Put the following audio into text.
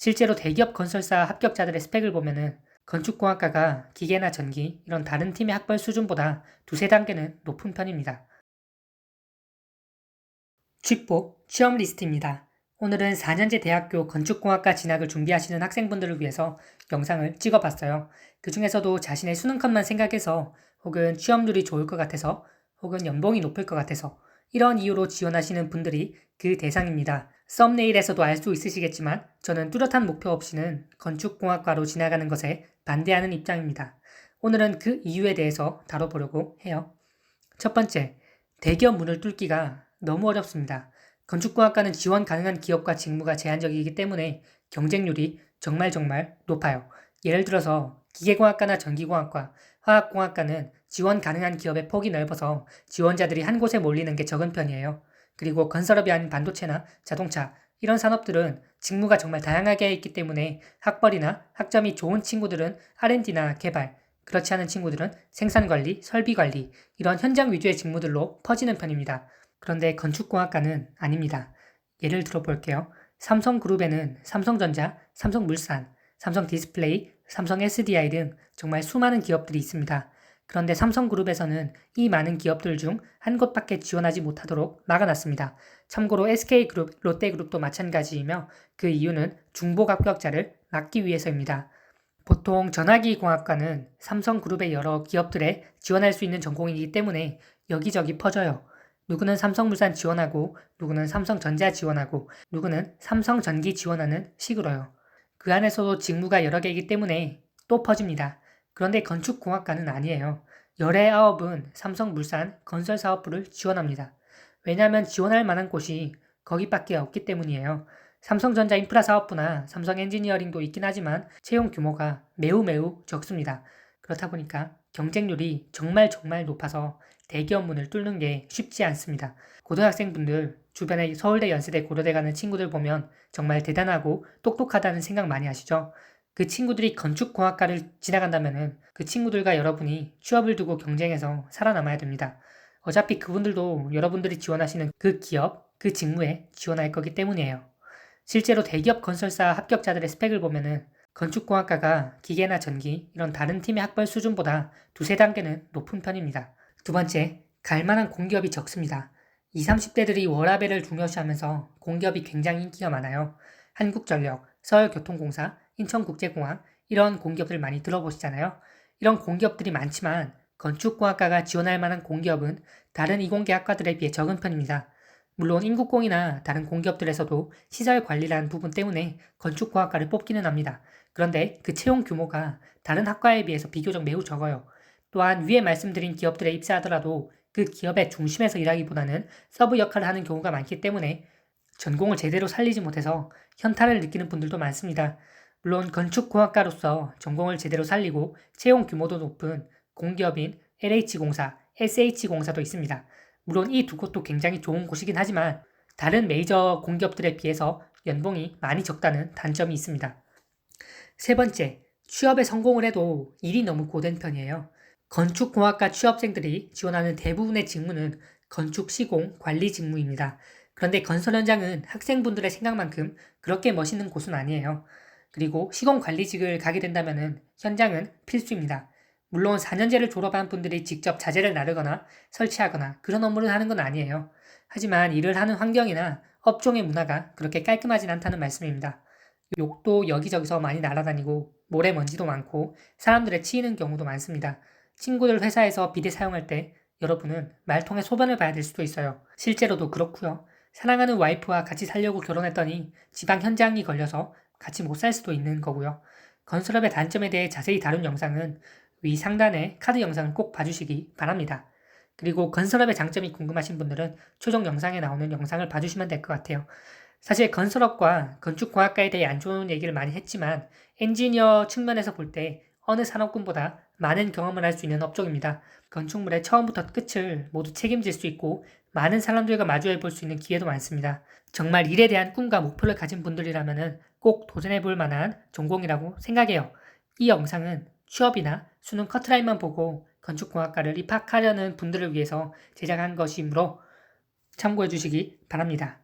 실제로 대기업 건설사 합격자들의 스펙을 보면은 건축공학과가 기계나 전기 이런 다른 팀의 학벌 수준보다 두세 단계는 높은 편입니다. 취폭 취업 리스트입니다. 오늘은 4년제 대학교 건축공학과 진학을 준비하시는 학생분들을 위해서 영상을 찍어봤어요. 그 중에서도 자신의 수능컷만 생각해서 혹은 취업률이 좋을 것 같아서 혹은 연봉이 높을 것 같아서 이런 이유로 지원하시는 분들이 그 대상입니다. 썸네일에서도 알 수 있으시겠지만 저는 뚜렷한 목표 없이는 건축공학과로 지나가는 것에 반대하는 입장입니다. 오늘은 그 이유에 대해서 다뤄보려고 해요. 첫 번째, 대기업 문을 뚫기가 너무 어렵습니다. 건축공학과는 지원 가능한 기업과 직무가 제한적이기 때문에 경쟁률이 정말 정말 높아요. 예를 들어서 기계공학과나 전기공학과, 화학공학과는 지원 가능한 기업의 폭이 넓어서 지원자들이 한 곳에 몰리는 게 적은 편이에요. 그리고 건설업이 아닌 반도체나 자동차, 이런 산업들은 직무가 정말 다양하게 있기 때문에 학벌이나 학점이 좋은 친구들은 R&D나 개발, 그렇지 않은 친구들은 생산관리, 설비관리, 이런 현장 위주의 직무들로 퍼지는 편입니다. 그런데 건축공학과는 아닙니다. 예를 들어 볼게요. 삼성그룹에는 삼성전자, 삼성물산, 삼성디스플레이, 삼성 SDI 등 정말 수많은 기업들이 있습니다. 그런데 삼성그룹에서는 이 많은 기업들 중 한 곳밖에 지원하지 못하도록 막아놨습니다. 참고로 SK그룹, 롯데그룹도 마찬가지이며 그 이유는 중복 합격자를 막기 위해서입니다. 보통 전화기 공학과는 삼성그룹의 여러 기업들에 지원할 수 있는 전공이기 때문에 여기저기 퍼져요. 누구는 삼성물산 지원하고 누구는 삼성전자 지원하고 누구는 삼성전기 지원하는 식으로요. 그 안에서도 직무가 여러 개이기 때문에 또 퍼집니다. 그런데 건축공학과는 아니에요. 열의 아홉은 삼성물산 건설사업부를 지원합니다. 왜냐하면 지원할 만한 곳이 거기밖에 없기 때문이에요. 삼성전자 인프라 사업부나 삼성 엔지니어링도 있긴 하지만 채용 규모가 매우 매우 적습니다. 그렇다 보니까 경쟁률이 정말 정말 높아서 대기업 문을 뚫는 게 쉽지 않습니다. 고등학생분들 주변에 서울대, 연세대, 고려대 가는 친구들 보면 정말 대단하고 똑똑하다는 생각 많이 하시죠? 그 친구들이 건축공학과를 지나간다면은 그 친구들과 여러분이 취업을 두고 경쟁해서 살아남아야 됩니다. 어차피 그분들도 여러분들이 지원하시는 그 기업, 그 직무에 지원할 거기 때문이에요. 실제로 대기업 건설사 합격자들의 스펙을 보면은 건축공학과가 기계나 전기 이런 다른 팀의 학벌 수준보다 두세 단계는 높은 편입니다. 두 번째, 갈만한 공기업이 적습니다. 20, 30대들이 워라밸을 중요시하면서 공기업이 굉장히 인기가 많아요. 한국전력, 서울교통공사, 인천국제공항 이런 공기업들 많이 들어보시잖아요. 이런 공기업들이 많지만 건축공학과가 지원할 만한 공기업은 다른 이공계 학과들에 비해 적은 편입니다. 물론 인국공이나 다른 공기업들에서도 시설 관리라는 부분 때문에 건축공학과를 뽑기는 합니다. 그런데 그 채용 규모가 다른 학과에 비해서 비교적 매우 적어요. 또한 위에 말씀드린 기업들에 입사하더라도 그 기업의 중심에서 일하기보다는 서브 역할을 하는 경우가 많기 때문에 전공을 제대로 살리지 못해서 현타를 느끼는 분들도 많습니다. 물론 건축공학과로서 전공을 제대로 살리고 채용 규모도 높은 공기업인 LH공사, SH공사도 있습니다. 물론 이 두 곳도 굉장히 좋은 곳이긴 하지만 다른 메이저 공기업들에 비해서 연봉이 많이 적다는 단점이 있습니다. 세 번째, 취업에 성공을 해도 일이 너무 고된 편이에요. 건축공학과 취업생들이 지원하는 대부분의 직무는 건축 시공 관리 직무입니다. 그런데 건설 현장은 학생분들의 생각만큼 그렇게 멋있는 곳은 아니에요. 그리고 시공 관리직을 가게 된다면 현장은 필수입니다. 물론 4년제를 졸업한 분들이 직접 자재를 나르거나 설치하거나 그런 업무를 하는 건 아니에요. 하지만 일을 하는 환경이나 업종의 문화가 그렇게 깔끔하진 않다는 말씀입니다. 욕도 여기저기서 많이 날아다니고 모래 먼지도 많고 사람들의 치이는 경우도 많습니다. 친구들 회사에서 비대 사용할 때 여러분은 말통에 소변을 봐야 될 수도 있어요. 실제로도 그렇고요. 사랑하는 와이프와 같이 살려고 결혼했더니 지방 현장이 걸려서 같이 못 살 수도 있는 거고요. 건설업의 단점에 대해 자세히 다룬 영상은 위 상단의 카드 영상을 꼭 봐주시기 바랍니다. 그리고 건설업의 장점이 궁금하신 분들은 최종 영상에 나오는 영상을 봐주시면 될 것 같아요. 사실 건설업과 건축공학과에 대해 안 좋은 얘기를 많이 했지만 엔지니어 측면에서 볼 때 어느 산업군보다 많은 경험을 할 수 있는 업종입니다. 건축물의 처음부터 끝을 모두 책임질 수 있고 많은 사람들과 마주해 볼 수 있는 기회도 많습니다. 정말 일에 대한 꿈과 목표를 가진 분들이라면 꼭 도전해 볼 만한 전공이라고 생각해요. 이 영상은 취업이나 수능 커트라인만 보고 건축공학과를 입학하려는 분들을 위해서 제작한 것이므로 참고해 주시기 바랍니다.